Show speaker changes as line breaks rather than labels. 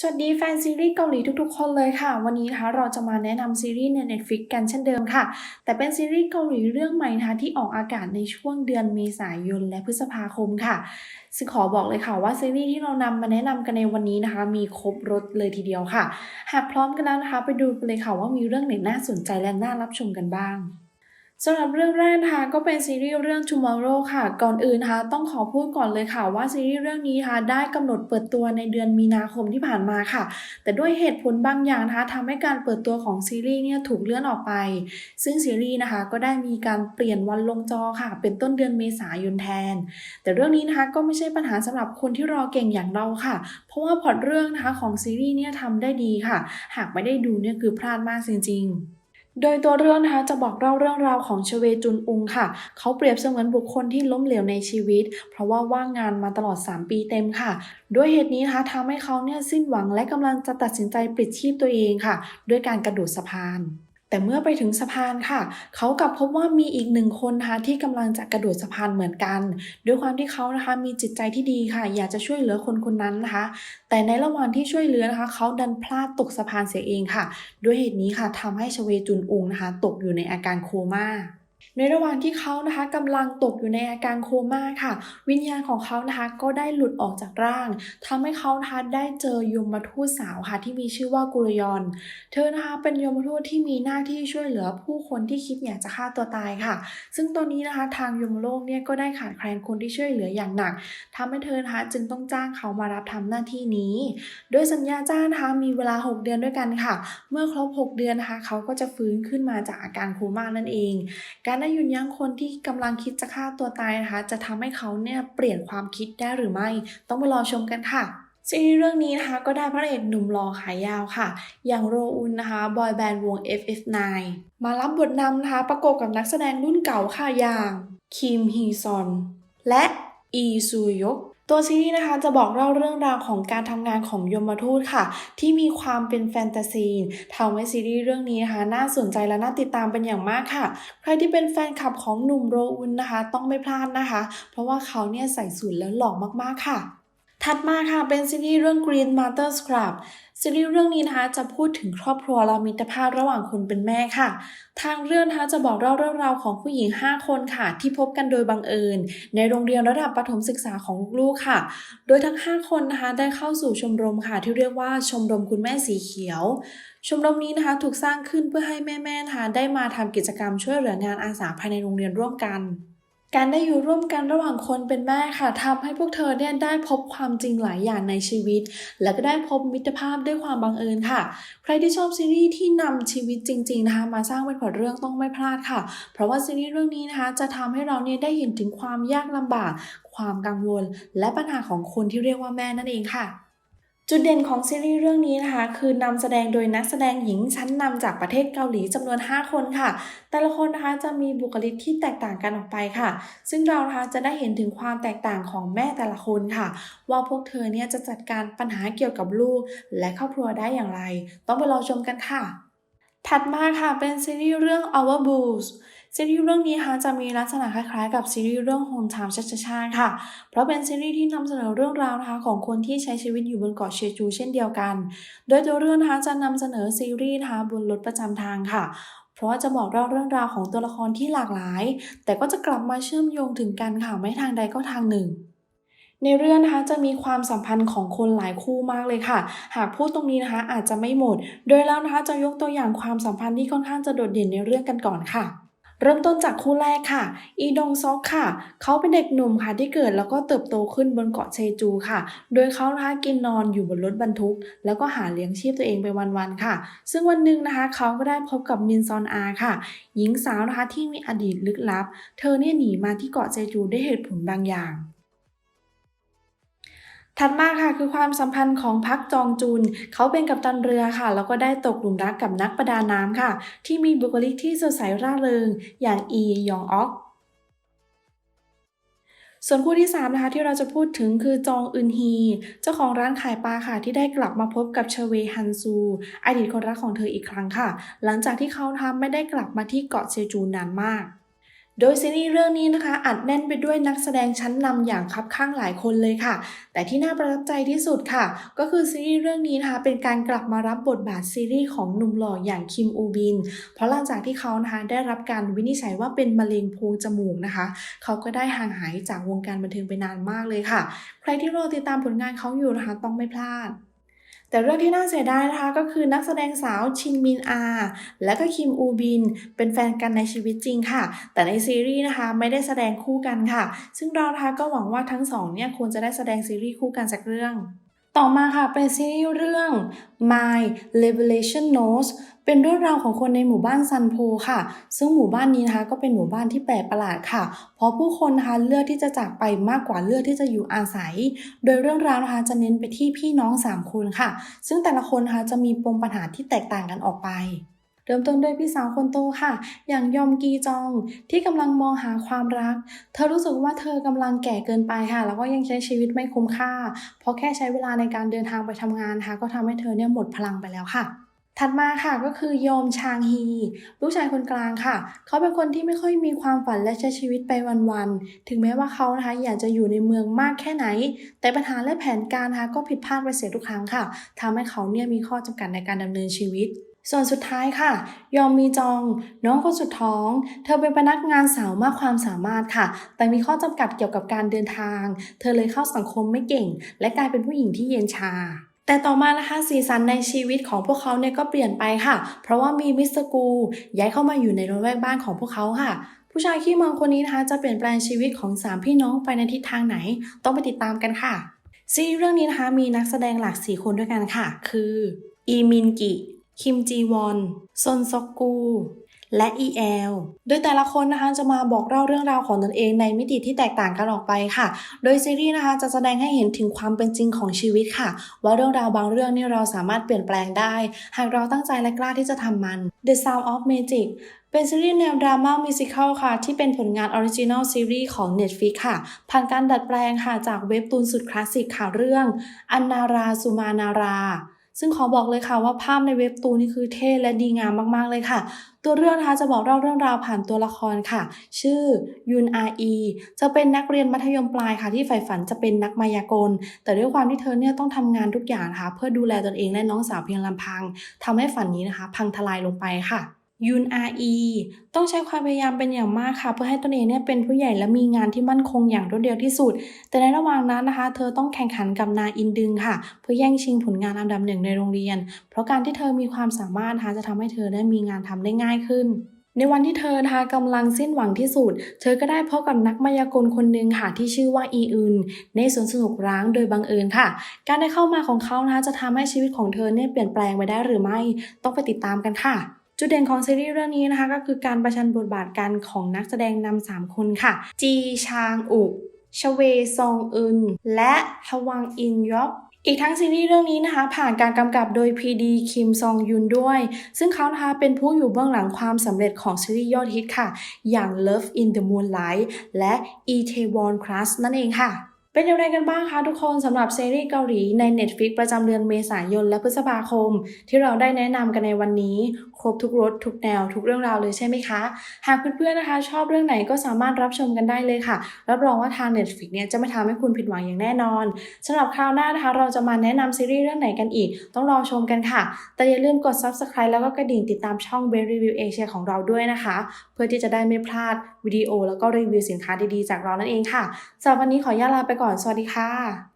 สวัสดีแฟนซีรีส์เกาหลีทุกๆ คนเลยค่ะ วันนี้นะคะเราจะมาแนะนำซีรีส์ใน Netflix กันเช่นเดิมค่ะ แต่เป็นซีรีส์เกาหลีเรื่องใหม่นะคะที่ออกอากาศในช่วงเดือนเมษายนและพฤษภาคมค่ะ ซึ่งขอบอกเลยค่ะว่าซีรีส์ที่เรานำมาแนะนำกันในวันนี้นะคะ มีครบรถเลยทีเดียวค่ะ หากพร้อมกันแล้วนะคะ ไปดูกันเลยค่ะว่ามีเรื่องไหนน่าสนใจและน่ารับชมกันบ้าง สำหรับเรื่องแรกนะคะก็เป็นซีรีส์เรื่อง Tomorrow ค่ะ ก่อนอื่นนะคะต้องขอพูดก่อนเลยค่ะว่าซีรีส์เรื่องนี้นะคะได้กำหนดเปิดตัวในเดือนมีนาคมที่ผ่านมาค่ะ แต่ด้วยเหตุผลบางอย่างนะคะทำให้การเปิดตัวของซีรีส์เนี่ยถูกเลื่อนออกไป ซึ่งซีรีส์นะคะก็ได้มีการเปลี่ยนวันลงจอค่ะ เป็นต้นเดือนเมษายนแทน แต่เรื่องนี้นะคะก็ไม่ใช่ปัญหาสำหรับคนที่รอเก่งอย่างเราค่ะ เพราะว่าพอตเรื่องนะคะของซีรีส์เนี่ยทำได้ดีค่ะ หากไม่ได้ดูเนี่ยคือพลาดมากจริงๆ โดยตัวเรื่องนะคะจะบอกเล่าเรื่องราวของชเวจุนอุงค่ะ เขาเปรียบเสมือนบุคคลที่ล้มเหลวในชีวิต เพราะว่าว่างงานมาตลอด 3 ปีเต็มค่ะ ด้วยเหตุนี้นะคะทำให้เขาเนี่ยสิ้นหวังและกำลังจะตัดสินใจปลิดชีพตัวเองค่ะ ด้วยการกระโดดสะพาน แต่เมื่อไปถึงสะพานค่ะ เขากลับพบว่ามีอีกหนึ่งคนนะคะที่กำลังจะกระโดดสะพานเหมือนกัน ด้วยความที่เขานะคะมีจิตใจที่ดีค่ะ อยากจะช่วยเหลือคนคนนั้นนะคะ แต่ในระหว่างที่ช่วยเหลือนะคะเขาดันพลาดตกสะพานเสียเองค่ะ ด้วยเหตุนี้ค่ะทำให้ชเวจุนอุงนะคะ ตกอยู่ในอาการโคม่า ในระหว่างที่เขานะคะกำลังตกอยู่ในอาการโคม่าค่ะ วิญญาณของเขานะคะก็ได้หลุดออกจากร่างทำให้เขานะคะได้เจอยมทูตสาวค่ะที่มีชื่อว่ากุรยอน เธอนะคะเป็นยมทูตที่มีหน้าที่ช่วยเหลือผู้คนที่คิดอยากจะฆ่าตัวตายค่ะ ซึ่งตอนนี้นะคะทางยมโลกเนี่ยก็ได้ขาดแคลนคนที่ช่วยเหลืออย่างหนักทำให้เธอนะคะจึงต้องจ้างเขามารับทำหน้าที่นี้ โดยสัญญาจ้างนะคะมีเวลา 6 เดือนด้วยกันค่ะ เมื่อครบ 6 เดือนนะคะเขาก็จะฟื้นขึ้นมาจากอาการโคม่านั่นเอง การได้หยุนยั้งคนที่กำลังคิดจะฆ่าตัวตายนะคะ จะทำให้เขาเนี่ยเปลี่ยนความคิดได้หรือไม่ ต้องไปรอชมกันค่ะซีรีส์เรื่องนี้นะคะก็ได้พระเอกหนุ่มหล่อขายาวค่ะ อย่างโรอุนนะคะบอยแบนด์วง FF9 มารับบทนำนะคะประกบกับนักแสดงรุ่นเก่าค่ะอย่างคิมฮีซอน และอีซูยก ตัวซีรีส์นะคะจะบอกเล่าเรื่องราวของการทำงานของยมทูตค่ะ ที่มีความเป็นแฟนตาซีทำให้ซีรีส์เรื่องนี้นะคะน่าสนใจและน่าติดตามเป็นอย่างมากค่ะ ใครที่เป็นแฟนคลับของหนุ่มโรอุนนะคะ ต้องไม่พลาดนะคะ เพราะว่าเขาเนี่ยใส่สูทแล้วหล่อมากๆค่ะ ถัดมาค่ะเป็นซีรีส์เรื่อง Green Mother Scrub ซีรีส์เรื่องนี้นะคะจะพูดถึงครอบครัวและมิตรภาพระหว่างคนเป็นแม่ค่ะ ทางเรื่องนะคะจะบอกเล่าเรื่องราวของผู้หญิง 5 คนค่ะ ที่พบกันโดยบังเอิญ ในโรงเรียนระดับประถมศึกษาของลูกๆค่ะ โดยทั้ง 5 คนนะคะได้เข้าสู่ชมรมค่ะ ที่เรียกว่าชมรมคุณแม่สีเขียว ชมรมนี้นะคะถูกสร้างขึ้นเพื่อให้แม่ๆนะคะได้มาทำกิจกรรมช่วยเหลืองานอาสาภายในโรงเรียนร่วมกัน การได้อยู่ร่วมกันระหว่างคนเป็นแม่ค่ะทำให้พวกเธอเนี่ยได้พบความจริงหลายอย่างในชีวิต และก็ได้พบมิตรภาพด้วยความบังเอิญค่ะ ใครที่ชอบซีรีส์ที่นำชีวิตจริงๆนะคะมาสร้างเป็นพล็อตเรื่องต้องไม่พลาดค่ะ เพราะว่าซีรีส์เรื่องนี้นะคะจะทำให้เราเนี่ยได้เห็นถึงความยากลำบาก ความกังวล และปัญหาของคนที่เรียกว่าแม่นั่นเองค่ะ จุดเด่นของซีรีส์เรื่องนี้นะคะ คือนำแสดงโดยนักแสดงหญิงชั้นนำจากประเทศเกาหลีจำนวน 5 คนค่ะ แต่ละคนนะคะจะมีบุคลิกที่แตกต่างกันออกไปค่ะ ซึ่งเรานะคะจะได้เห็นถึงความแตกต่างของแม่แต่ละคนค่ะ ว่าพวกเธอเนี่ยจะจัดการปัญหาเกี่ยวกับลูก และครอบครัวได้อย่างไร ต้องไปรอชมกันค่ะ ถัดมาค่ะเป็นซีรีส์เรื่อง Our Blues ซีรีส์เรื่องนี้คะจะมีลักษณะคล้ายๆ กับซีรีส์เรื่อง Home Time ชัชชาค่ะ เพราะเป็นซีรีส์ที่นำเสนอเรื่องราวนะคะของคนที่ใช้ชีวิตอยู่บนเกาะเชจูเช่นเดียวกัน โดยตัวเรื่องนะคะจะนำเสนอซีรีส์นะคะบนรถประจำทางค่ะเพราะจะบอกเล่าเรื่องราวของตัวละครที่หลากหลาย แต่ก็จะกลับมาเชื่อมโยงถึงกันค่ะไม่ทางใดก็ทางหนึ่ง ในเรื่องนะคะจะมีความสัมพันธ์ของคนหลายคู่มากเลยค่ะ หากพูดตรงนี้นะคะอาจจะไม่หมด โดยแล้วนะคะจะยกตัวอย่างความสัมพันธ์ที่ค่อนข้างจะโดดเด่นในเรื่องกันก่อนค่ะ เริ่มต้นจากคู่แรกค่ะ อีดงซอกค่ะ เขาเป็นเด็กหนุ่มค่ะที่เกิดแล้วก็เติบโตขึ้นบนเกาะเชจูค่ะ โดยเขานะคะกินนอนอยู่บนรถบรรทุก แล้วก็หาเลี้ยงชีพตัวเองไปวันๆค่ะ ซึ่งวันหนึ่งนะคะเขาก็ได้พบกับมินซอนอาค่ะ หญิงสาวนะคะที่มีอดีตลึกลับ เธอเนี่ยหนีมาที่เกาะเชจูด้วยเหตุผลบางอย่าง ถัดมาค่ะคือความสัมพันธ์ของพักจองจุน เขาเป็นกัปตันเรือค่ะ แล้วก็ได้ตกหลุมรักกับนักประดาน้ำค่ะ ที่มีบุคลิกที่สดใสร่าเริง อย่างอียองออกส่วนคู่ที่3นะคะที่เราจะพูดถึงคือจองอึนฮี เจ้าของร้านขายปลาค่ะ ที่ได้กลับมาพบกับเชเวฮันซูอดีตคนรักของเธออีกครั้งค่ะ หลังจากที่เขาทำไม่ได้กลับมาที่เกาะเซจูนานมาก โดยซีรีส์เรื่องนี้นะคะ อัดแน่นไปด้วยนักแสดงชั้นนำอย่างคับข้างหลายคนเลยค่ะ แต่ที่น่าประทับใจที่สุดค่ะ ก็คือซีรีส์เรื่องนี้นะคะเป็นการกลับมารับบทบาทซีรีส์ของหนุ่มหล่ออย่างคิมอูบิน เพราะหลังจากที่เขานะคะได้รับการวินิจฉัยว่าเป็นมะเร็งโพรงจมูกนะคะ เขาก็ได้ห่างหายจากวงการบันเทิงไปนานมากเลยค่ะ ใครที่รอติดตามผลงานเขาอยู่นะคะต้องไม่พลาด แต่เรื่องที่น่าเสียดายนะคะก็คือนักแสดงสาวชินมินอา และก็คิมอูบิน เป็นแฟนกันในชีวิตจริงค่ะ แต่ในซีรีส์นะคะไม่ได้แสดงคู่กันค่ะ ซึ่งเรานะคะก็หวังว่าทั้งสองเนี่ยควรจะได้แสดงซีรีส์คู่กันสักเรื่อง ต่อมาค่ะเป็นซีรีส์เรื่อง My Revelation Notes เป็นเรื่องราวของคนในหมู่บ้านซันโพค่ะ ซึ่งหมู่บ้านนี้นะคะก็เป็นหมู่บ้านที่แปลกประหลาดค่ะ เพราะผู้คนนะคะเลือกที่จะจากไปมากกว่าเลือกที่จะอยู่อาศัย โดยเรื่องราวนะคะจะเน้นไปที่พี่น้อง 3 คนค่ะ ซึ่งแต่ละคนนะคะจะมีปมปัญหาที่แตกต่างกันออกไป เริ่มต้นด้วยพี่สาวคนโตค่ะ อย่างยอมกีจองที่กำลังมองหาความรัก เธอรู้สึกว่าเธอกำลังแก่เกินไปค่ะ แล้วก็ยังใช้ชีวิตไม่คุ้มค่า เพราะแค่ใช้เวลาในการเดินทางไปทำงานค่ะ ก็ทำให้เธอเนี่ยหมดพลังไปแล้วค่ะถัดมาค่ะก็คือยอมชางฮีลูกชายคนกลางค่ะ เขาเป็นคนที่ไม่ค่อยมีความฝันและใช้ชีวิตไปวันๆถึงแม้ว่าเขานะคะอยากจะอยู่ในเมืองมากแค่ไหน แต่ปัญหาและแผนการนะคะก็ผิดพลาดไปเสียทุกครั้งค่ะทำให้เขาเนี่ยมีข้อจำกัดในการดำเนินชีวิต ส่วนสุดท้ายค่ะ ยอมมีจอง น้องคนสุดท้อง เธอเป็นพนักงานสาวมากความสามารถค่ะ แต่มีข้อจำกัดเกี่ยวกับการเดินทาง เธอเลยเข้าสังคมไม่เก่ง และกลายเป็นผู้หญิงที่เย็นชาแต่ต่อมานะคะสีสันในชีวิตของพวกเขาเนี่ยก็เปลี่ยนไปค่ะ เพราะว่ามีมิสเตอร์กูย้ายเข้ามาอยู่ในระแวกบ้านของพวกเขาค่ะ ผู้ชายขี้เมาคนนี้นะคะจะเปลี่ยนแปลงชีวิตของสามพี่น้องไปในทิศทางไหน ต้องไปติดตามกันค่ะซีรีส์เรื่องนี้นะคะมีนักแสดงหลัก 4 คนด้วยกันค่ะ คือ อีมินกิ คิมจีวอนซอนซอกกู และอีแอลโดยแต่ละคนนะคะจะมาบอกเล่าเรื่องราวของตนเองในมิติที่แตกต่างกันออกไปค่ะ โดยซีรีส์นะคะจะแสดงให้เห็นถึงความเป็นจริงของชีวิตค่ะ ว่าเรื่องราวบางเรื่องนี่เราสามารถเปลี่ยนแปลงได้ หากเราตั้งใจและกล้าที่จะทำมัน The Sound of Magic เป็นซีรีส์แนวดราม่ามิวสิควลค่ะ ที่เป็นผลงานออริจินอลซีรีส์ของ Netflix ค่ะ ผ่านการดัดแปลงค่ะจากเว็บตูนสุดคลาสสิกค่ะเรื่อง อันนาราสุมานารา ซึ่งขอบอกเลยค่ะว่าภาพในเว็บตูนนี่คือเท่และดีงามมากๆเลยค่ะ ตัวเรื่องนะคะจะบอกเล่าเรื่องราวผ่านตัวละครค่ะ ชื่อยุนอาอีจะเป็นนักเรียนมัธยมปลายค่ะ ที่ใฝ่ฝันจะเป็นนักมายากล แต่ด้วยความที่เธอเนี่ยต้องทำงานทุกอย่างนะคะเพื่อดูแลตนเองและน้องสาวเพียงลำพังทำให้ฝันนี้นะคะ พังทลายลงไปค่ะ ยุนอาอีต้องใช้ความพยายามเป็นอย่างมากค่ะ เพื่อให้ตนเองเนี่ยเป็นผู้ใหญ่และมีงานที่มั่นคงอย่างรวดเร็วที่สุด แต่ในระหว่างนั้นนะคะ เธอต้องแข่งขันกับนาอินดึงค่ะ เพื่อแย่งชิงผลงานอันดับหนึ่งในโรงเรียน เพราะการที่เธอมีความสามารถนะคะจะทำให้เธอได้มีงานทำได้ง่ายขึ้นในวันที่เธอนะคะกำลังสิ้นหวังที่สุด เธอก็ได้พบกับนักมายากลคนหนึ่งค่ะที่ชื่อว่าอีอึนในสวนสนุกร้างโดยบังเอิญค่ะ การได้เข้ามาของเขานะคะจะทำให้ชีวิตของเธอเนี่ยเปลี่ยนแปลงไปได้หรือไม่ ต้องไปติดตามกันค่ะ จุดเด่นของซีรีส์เรื่องนี้นะคะก็คือการประชันบทบาทกันของนักแสดงนำสามคนค่ะ จีชางอุกชเวซองอึน และฮวังอินยอกอีกทั้งซีรีส์เรื่องนี้นะคะ ผ่านการกำกับโดย PD คิมซองยุนด้วย ซึ่งเขานะคะเป็นผู้อยู่เบื้องหลังความสำเร็จของซีรีส์ยอดฮิตค่ะ อย่าง Love in the Moonlight และ Itaewon Class นั่นเองค่ะ เป็นอย่างไรกันบ้างคะทุกคนสำหรับซีรีส์เกาหลีใน Netflix ประจำเดือนเมษายนและพฤษภาคม ที่เราได้แนะนำกันในวันนี้ ครบทุกรสทุกแนว ทุกเรื่องราวเลยใช่ไหมคะ หากเพื่อนๆนะคะ ชอบเรื่องไหนก็สามารถรับชมกันได้เลยค่ะ รับรองว่าทาง Netflix เนี่ยจะไม่ทำให้คุณผิดหวังอย่างแน่นอนสำหรับคราวหน้านะคะ เราจะมาแนะนำซีรีส์เรื่องไหนกันอีก ต้องรอชมกันค่ะ แต่อย่าลืมกด Subscribe แล้วก็กระดิ่งติดตามช่อง b e Review Asia ของเราด้วยนะคะ เพื่อที่จะได้ไม่พลาดวิดีโอ แล้วก็รีวิวสินค้าดีๆจากเรานั่นเองค่ะสำหรับวันนี้ขออนุญาตลาไปก่อน สวัสดีค่ะ